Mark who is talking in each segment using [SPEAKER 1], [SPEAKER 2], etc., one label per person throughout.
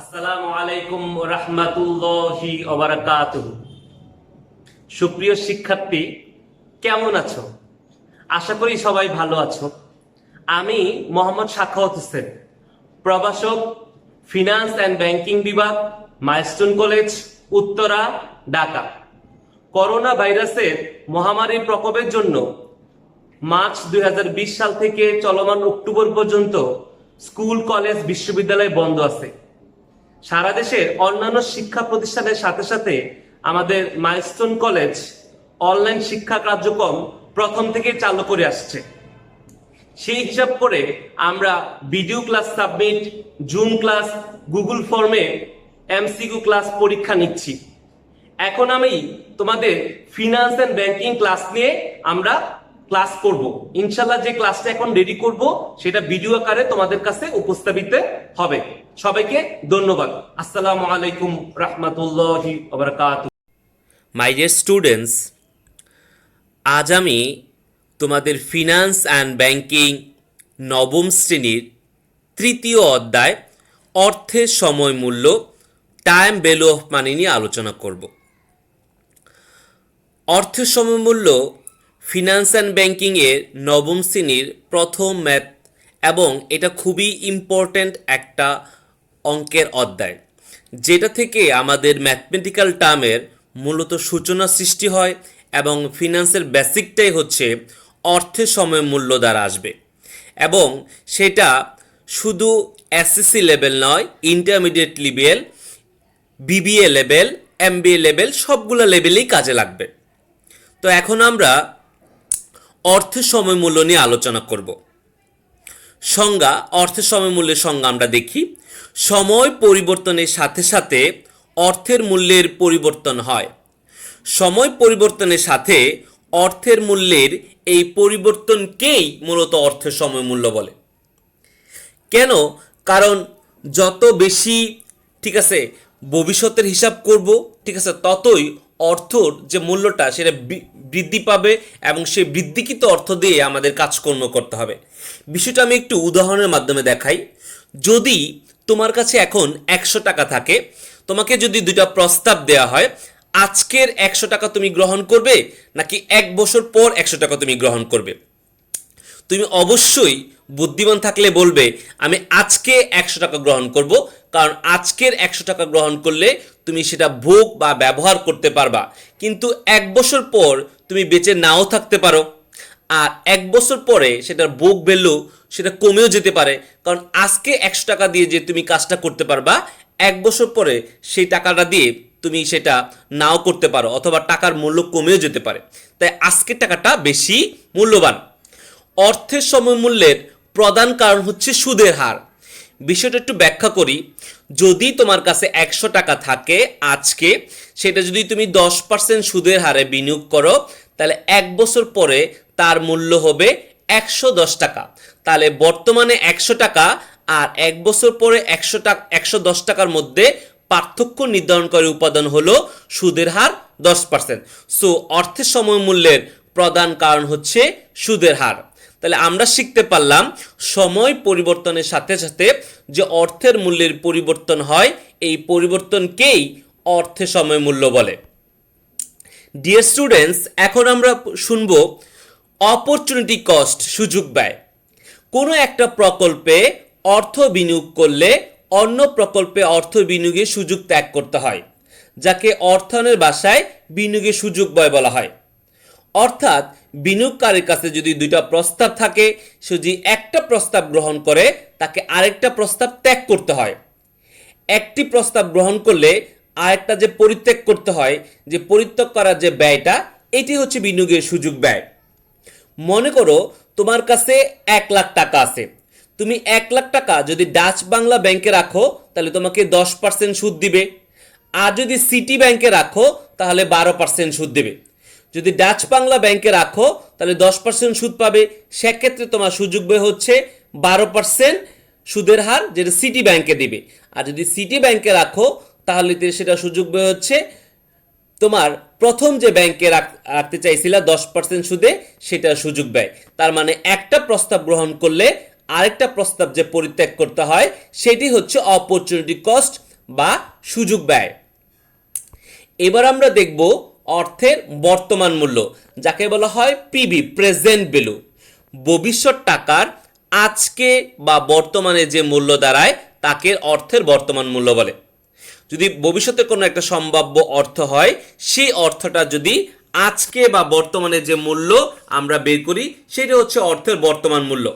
[SPEAKER 1] আসসালামু আলাইকুম রহমাতুল্লাহি ওবারাকাতুহু সুপ্রিয় শিক্ষার্থী, কেমন আছো? আশা করি সবাই ভালো আছো। আমি মোহাম্মদ সাখাওয়াত হোসেন, প্রভাষক, ফিনান্স অ্যান্ড ব্যাংকিং বিভাগ, Milestone college, Uttara, Dhaka. Corona ভাইরাসের মহামারীর প্রকোপের জন্য মার্চ দুই হাজার বিশ সাল থেকে চলমান অক্টোবর পর্যন্ত স্কুল, কলেজ, বিশ্ববিদ্যালয় বন্ধ আছে। সারা দেশের অন্যান্য শিক্ষা প্রতিষ্ঠানের সাথে সাথে আমাদের মাইলস্টোন কলেজ অনলাইন শিক্ষা কার্যক্রম প্রথম থেকে চালু করে আসছে। সেই হিসাব করে আমরা video class submit zoom class Google ফর্মে এমসিকিউ ক্লাস পরীক্ষা নিচ্ছি। এখন আমি তোমাদের ফিনান্স অ্যান্ড ব্যাংকিং ক্লাস নিয়ে আমরা ক্লাস করব। ইনশাল্লাহ যে ক্লাসটা এখন রেডি করব, সেটা ভিডিও আকারে তোমাদের কাছে উপস্থাপিত হবে। সবাইকে ধন্যবাদ। আসসালামু আলাইকুম রহমতুল্লাহি মাই ডিয়ার স্টুডেন্টস আজ আমি তোমাদের ফিনান্স অ্যান্ড ব্যাংকিং নবম শ্রেণির তৃতীয় অধ্যায় অর্থের সময় মূল্য টাইম ভ্যালু অফ মানি নিয়ে আলোচনা করব। অর্থের সময় মূল্য ফিনান্স অ্যান্ড ব্যাংকিংয়ের নবম শ্রেণির প্রথম ম্যাথ এবং এটা খুবই ইম্পর্ট্যান্ট একটা অঙ্কের অধ্যায়, যেটা থেকে আমাদের ম্যাথমেটিক্যাল টার্মের মূলত সূচনা সৃষ্টি হয় এবং ফিনান্সের বেসিকটাই হচ্ছে অর্থের সময় মূল্য দ্বারা আসবে এবং সেটা শুধু এসএসসি লেভেল নয় intermediate level BBA level MBA level সবগুলো লেভেলেই কাজে লাগবে। তো এখন আমরা অর্থের সময় মূল্য নিয়ে আলোচনা করব। সংজ্ঞা অর্থের সময় মূল্যের সংজ্ঞা আমরা দেখি। সময় পরিবর্তনের সাথে সাথে অর্থের মূল্যের পরিবর্তন হয়। সময় পরিবর্তনের সাথে অর্থের মূল্যের এই পরিবর্তনকেই মূলত অর্থের সময় মূল্য বলে। কেন? কারণ যত বেশি, ঠিক আছে, ভবিষ্যতের হিসাব করব, ঠিক আছে, ততই অর্থর যে মূল্যটা সেটা বৃদ্ধি পাবে এবং সেই বৃদ্ধিকৃত অর্থ দিয়ে আমাদের কাজকর্ম করতে হবে। বিষয়টা আমি একটু উদাহরণের মাধ্যমে দেখাই। যদি তোমার কাছে এখন একশো টাকা থাকে, তোমাকে যদি দুটা প্রস্তাব দেওয়া হয়, আজকের একশো টাকা তুমি গ্রহণ করবে নাকি এক বছর পর একশো টাকা তুমি গ্রহণ করবে? তুমি অবশ্যই বুদ্ধিমান থাকলে বলবে, আমি আজকে একশো টাকা গ্রহণ করব। কারণ আজকের একশো টাকা গ্রহণ করলে তুমি সেটা ভোগ বা ব্যবহার করতে পারবা। কিন্তু এক বছর পর তুমি বেঁচে নাও থাকতে পারো। আর এক বছর পরে সেটার ভোগ ভ্যালু সেটা কমেও যেতে পারে। কারণ আজকে একশো টাকা দিয়ে যে তুমি কাজটা করতে পারবা, এক বছর পরে সেই টাকাটা দিয়ে তুমি সেটা নাও করতে পারো অথবা টাকার মূল্য কমেও যেতে পারে। তাই আজকের টাকাটা বেশি মূল্যবান। অর্থের সময় মূল্যের প্রধান কারণ হচ্ছে সুদের হার। বিষয়টা একটু ব্যাখ্যা করি। যদি তোমার কাছে একশো টাকা থাকে আজকে, সেটা যদি তুমি দশ পার্সেন্ট সুদের হারে বিনিয়োগ করো, তাহলে এক বছর পরে তার মূল্য হবে একশো দশ টাকা। তাহলে বর্তমানে একশো টাকা আর এক বছর পরে একশো টাকা, একশো দশ টাকার মধ্যে পার্থক্য নির্ধারণকারী উপাদান হলো সুদের হার দশ পার্সেন্ট সো অর্থের সময় মূল্যের প্রধান কারণ হচ্ছে সুদের হার। তাহলে আমরা শিখতে পারলাম সময় পরিবর্তনের সাথে সাথে যে অর্থের মূল্যের পরিবর্তন হয়, এই পরিবর্তনকেই অর্থে সময় মূল্য বলে। ডিয়ার স্টুডেন্টস এখন আমরা শুনব অপরচুনিটি কস্ট সুযোগ ব্যয়। কোনো একটা প্রকল্পে অর্থ বিনিয়োগ করলে অন্য প্রকল্পে অর্থ বিনিয়োগের সুযোগ ত্যাগ করতে হয়, যাকে অর্থায়নের ভাষায় বিনিয়োগের সুযোগ ব্যয় বলা হয়। অর্থাৎ বিনিয়োগকারীর কাছে যদি দুইটা প্রস্তাব থাকে, সে যদি একটা প্রস্তাব গ্রহণ করে, তাকে আরেকটা প্রস্তাব ত্যাগ করতে হয়। একটি প্রস্তাব গ্রহণ করলে আরেকটা যে পরিত্যাগ করতে হয়, যে পরিত্যাগ করার যে ব্যয়টা, এটি হচ্ছে বিনিয়োগের সুযোগ ব্যয়। মনে করো তোমার কাছে এক লাখ টাকা আছে। তুমি এক লাখ টাকা যদি ডাচ বাংলা ব্যাংকে রাখো, তাহলে তোমাকে দশ পার্সেন্ট সুদ দিবে। আর যদি সিটি ব্যাংকে রাখো, তাহলে বারো পার্সেন্ট সুদ দেবে। যদি ডাচ বাংলা ব্যাংকে রাখো, তাহলে দশ পার্সেন্ট সুদ পাবে। সেক্ষেত্রে তোমার সুযোগ ব্যয় হচ্ছে বারো পার্সেন্ট সুদের হার, যেটা সিটি ব্যাংকে দিবে। আর যদি সিটি ব্যাংকে রাখো, তাহলে সেটা সুযোগ ব্যয় হচ্ছে তোমার প্রথম যে ব্যাংকে রাখ- রাখতে চাইছিলা দশ পার্সেন্ট সুদে, সেটা সুযোগ ব্যয়। তার মানে একটা প্রস্তাব গ্রহণ করলে আরেকটা প্রস্তাব যে পরিত্যাগ করতে হয়, সেটি হচ্ছে অপরচুনিটি কস্ট বা সুযোগ ব্যয়। এবার আমরা দেখব অর্থের বর্তমান মূল্য, যাকে বলা হয় পিবি প্রেজেন্ট ভ্যালু ভবিষ্যৎ টাকার আজকে বা বর্তমানে যে মূল্য দাঁড়ায়, তাকে অর্থের বর্তমান মূল্য বলে। যদি ভবিষ্যতে কোনো একটা সম্ভাব্য অর্থ হয়, সেই অর্থটা যদি আজকে বা বর্তমানে যে মূল্য আমরা বের করি, সেটা হচ্ছে অর্থের বর্তমান মূল্য।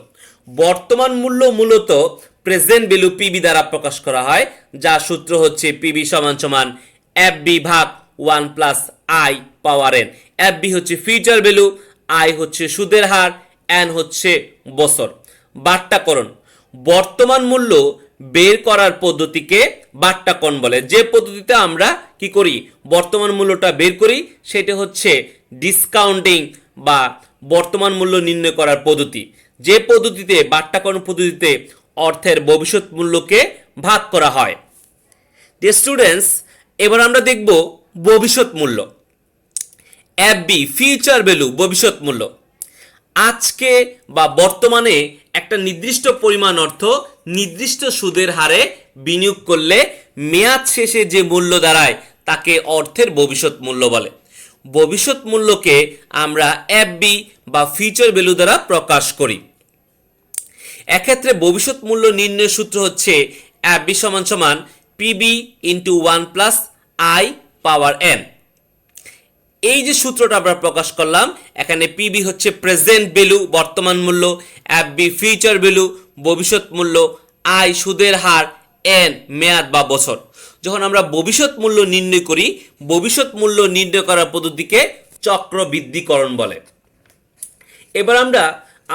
[SPEAKER 1] বর্তমান মূল্য মূলত প্রেজেন্ট ভ্যালু পিবি দ্বারা প্রকাশ করা হয়, যার সূত্র হচ্ছে পিবি সমান সমান এফ বি ভাগ one plus I power N F B হচ্ছে ফিউচার ভ্যালু আই হচ্ছে সুদের হার এন হচ্ছে বছর। বাট্টাকরণ বর্তমান মূল্য বের করার পদ্ধতিকে বাট্টাকরণ বলে। যে পদ্ধতিতে আমরা কি করি? বর্তমান মূল্যটা বের করি, সেটা হচ্ছে ডিসকাউন্টিং বা বর্তমান মূল্য নির্ণয় করার পদ্ধতি। যে পদ্ধতিতে বাট্টাকরণ পদ্ধতিতে অর্থের ভবিষ্যৎ মূল্যকে ভাগ করা হয়। ডিয়ার স্টুডেন্টস এবার আমরা দেখব ভবিষ্যৎ মূল্য। এফবি ফিউচার ভ্যালু ভবিষ্যৎ মূল্য। আজকে বা বর্তমানে একটা নির্দিষ্ট পরিমাণ অর্থ নির্দিষ্ট সুদের হারে বিনিয়োগ করলে মেয়াদ শেষে যে মূল্য দাঁড়ায়, তাকে অর্থের ভবিষ্যৎ মূল্য বলে। ভবিষ্যৎ মূল্যকে আমরা এফবি বা ফিউচার ভ্যালু দ্বারা প্রকাশ করি। এক্ষেত্রে ভবিষ্যৎ মূল্য নির্ণয়ের সূত্র হচ্ছে এফবি সমান সমান PB into one plus I power N এই যে সূত্রটা আমরা প্রকাশ করলাম, এখানে পিবি হচ্ছে প্রেজেন্ট ভ্যালু বর্তমান মূল্য এফবি ফিউচার ভ্যালু ভবিষ্যৎ মূল্য আই সুদের হার এন মেয়াদ বা বছর। যখন আমরা ভবিষ্যৎ মূল্য নির্ণয় করি, ভবিষ্যৎ মূল্য নির্ণয় করার পদ্ধতিকে চক্রবৃদ্ধিকরণ বলে। এবার আমরা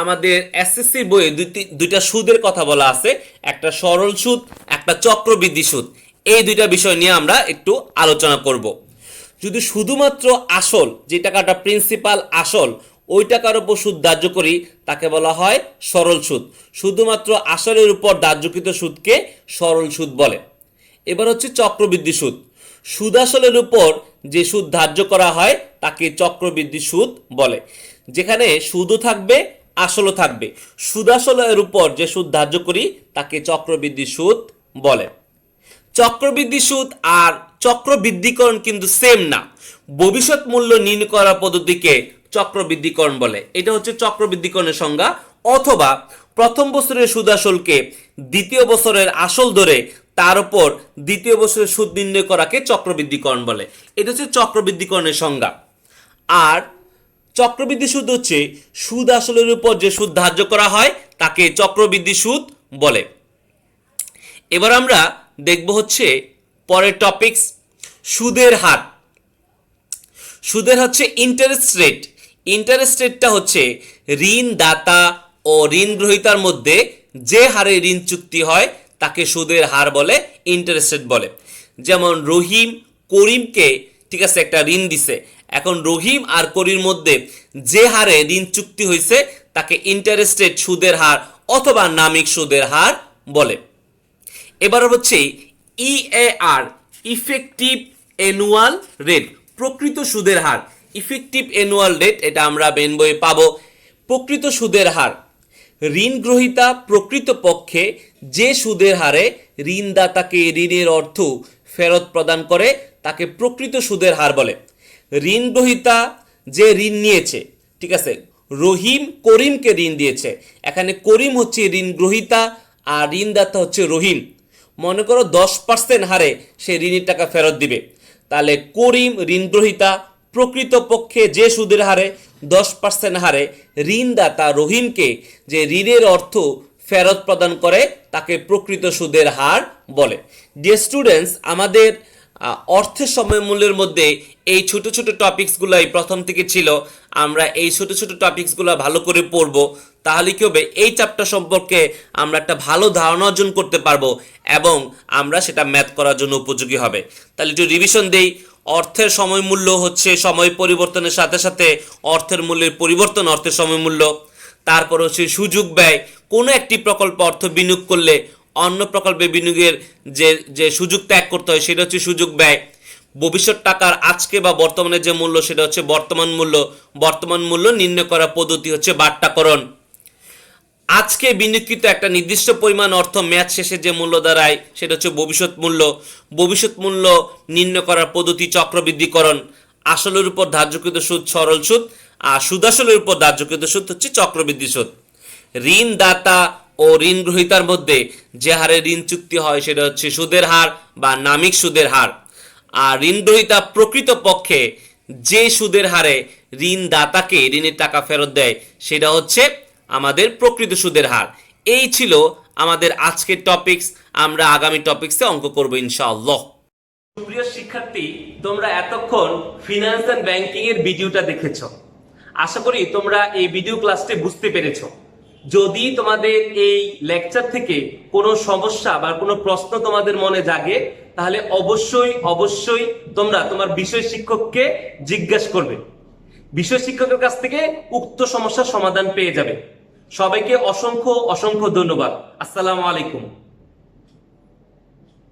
[SPEAKER 1] আমাদের এসএসসি বইয়ে দুইটি, দুইটা সুদের কথা বলা আছে, একটা সরল সুদ, একটা চক্রবৃদ্ধি সুদ। এই দুইটা বিষয় নিয়ে আমরা একটু আলোচনা করব। যদি শুধুমাত্র আসল, যে টাকাটা প্রিন্সিপাল আসল, ওই টাকার উপর সুদ ধার্য করি, তাকে বলা হয় সরল সুদ। শুধুমাত্র আসলের উপর ধার্যকৃত সুদকে সরল সুদ বলে। এবার হচ্ছে চক্রবৃদ্ধি সুদ। সুদ আসলের উপর যে সুদ ধার্য করা হয়, তাকে চক্রবৃদ্ধি সুদ বলে। যেখানে সুদও থাকবে, আসলও থাকবে। সুদ আসলের উপর যে সুদ ধার্য করি, তাকে চক্রবৃদ্ধি সুদ বলে। চক্রবৃদ্ধি সুদ আর চক্রবৃদ্ধিকরণ কিন্তু সেম না। ভবিষ্যৎ মূল্য নির্ণয় করার পদ্ধতিকে চক্রবৃদ্ধিকরণ বলে। এটা হচ্ছে চক্রবৃদ্ধিকরণের সংজ্ঞা। অথবা প্রথম বছরের সুদ আসলকে দ্বিতীয় বছরের আসল ধরে তার উপর দ্বিতীয় বছরের সুদ নির্ণয় করাকে চক্রবৃদ্ধিকরণ বলে। এটা হচ্ছে চক্রবৃদ্ধিকরণের সংজ্ঞা। আর চক্রবৃদ্ধি সুদ হচ্ছে সুদ আসলের উপর যে সুদ ধার্য করা হয় তাকে চক্রবৃদ্ধি সুদ বলে। এবার আমরা দেখব হচ্ছে পরের টপিকস সুদের হার। সুদের হচ্ছে ইন্টারেস্ট রেট ইন্টারেস্ট রেটটা হচ্ছে ঋণ দাতা ও ঋণ গ্রহীতার মধ্যে যে হারে ঋণ চুক্তি হয়, তাকে সুদের হার বলে ইন্টারেস্ট রেট বলে। যেমন রহিম করিমকে, ঠিক আছে, একটা ঋণ দিছে। এখন রহিম আর করির মধ্যে যে হারে ঋণ চুক্তি হয়েছে তাকে ইন্টারেস্ট রেট সুদের হার অথবা নামিক সুদের হার বলে। এবার হচ্ছে ইএআর ইফেক্টিভ অ্যানুয়াল রেট প্রকৃত সুদের হার। ইফেক্টিভ অ্যানুয়াল রেট এটা আমরা বেন বইয়ে পাবো। প্রকৃত সুদের হার, ঋণ গ্রহীতা প্রকৃত পক্ষে যে সুদের হারে ঋণদাতাকে ঋণের অর্থ ফেরত প্রদান করে, তাকে প্রকৃত সুদের হার বলে। ঋণ গ্রহীতা যে ঋণ নিয়েছে, ঠিক আছে, রহিম করিমকে ঋণ দিয়েছে। এখানে করিম হচ্ছে ঋণ গ্রহীতা আর ঋণদাতা হচ্ছে রহিম। মনে করো দশ পার্সেন্ট হারে সে ঋণের টাকা ফেরত দিবে। তাহলে করিম ঋণগ্রহিতা প্রকৃতপক্ষে প্রকৃত পক্ষে যে সুদের হারে দশ পার্সেন্ট হারে ঋণদাতা রহিমকে যে ঋণের অর্থ ফেরত প্রদান করে, তাকে প্রকৃত সুদের হার বলে। যে স্টুডেন্টস আমাদের অর্থের সময় মূল্যের মধ্যে এই ছোট ছোট টপিকসগুলাই প্রথম থেকে ছিল। আমরা এই ছোট ছোট টপিকসগুলো ভালো করে পড়ব, তাহলে কি হবে? এই চ্যাপ্টার সম্পর্কে আমরা একটা ভালো ধারণা অর্জন করতে পারব এবং আমরা সেটা ম্যাথ করার জন্য উপযোগী হবে। তাহলে একটু রিভিশন দেই। অর্থের সময় মূল্য হচ্ছে সময় পরিবর্তনের সাথে সাথে অর্থের মূল্যের পরিবর্তন, অর্থের সময় মূল্য তারপর হচ্ছে সুযোগ ব্যয়। কোনো একটি প্রকল্প অর্থ বিনিয়োগ করলে অন্য প্রকল্পে বিনিয়োগের যে যে সুযোগ ত্যাগ করতে হয়, সেটা হচ্ছে সুযোগ ব্যয়। ভবিষ্যৎ টাকার আজকে বা বর্তমানে যে মূল্য, সেটা হচ্ছে বর্তমান মূল্য। বর্তমান মূল্য নির্ণয় করার পদ্ধতি হচ্ছে বাট্টাকরণ। আজকে বিনিয়োগকৃত একটা নির্দিষ্ট পরিমাণ অর্থ মেয়াদ শেষে যে মূল্য দাঁড়ায়, সেটা হচ্ছে ভবিষ্যৎ মূল্য। ভবিষ্যৎ মূল্য নির্ণয় করার পদ্ধতি চক্রবৃদ্ধিকরণ। আসলের উপর ধার্যকৃত সুদ সরল সুদ, আর সুদাসলের উপর ধার্যকৃত সুদ হচ্ছে চক্রবৃদ্ধি সুদ। ঋণদাতা ও ঋণ গ্রহীতার মধ্যে যে হারে ঋণ চুক্তি হয় সেটা হচ্ছে সুদের হার বা নামিক সুদের হার। আর ঋণ গ্রহীতা প্রকৃত পক্ষে যে সুদের হারে ঋণদাতাকে ঋণের টাকা ফেরত দেয়, সেটা হচ্ছে আমাদের প্রকৃত সুদের হার। এই ছিল আমাদের আজকের টপিকস আমরা আগামী টপিকসে অঙ্ক করব ইনশাআল্লাহ। প্রিয় শিক্ষার্থী, তোমরা এতক্ষণ ফিনান্স অ্যান্ড ব্যাংকিং এর ভিডিওটা দেখেছ। আশা করি তোমরা এই ভিডিও ক্লাসটি বুঝতে পেরেছ। যদি তোমাদের এই লেকচার থেকে কোনো সমস্যা বা কোনো প্রশ্ন তোমাদের মনে জাগে, তাহলে অবশ্যই অবশ্যই তোমরা তোমার বিষয় শিক্ষককে জিজ্ঞাসা করবে। বিষয় শিক্ষকের কাছ থেকে উক্ত সমস্যার সমাধান পেয়ে যাবে। সবাইকে অসংখ্য অসংখ্য ধন্যবাদ। আসসালামু আলাইকুম।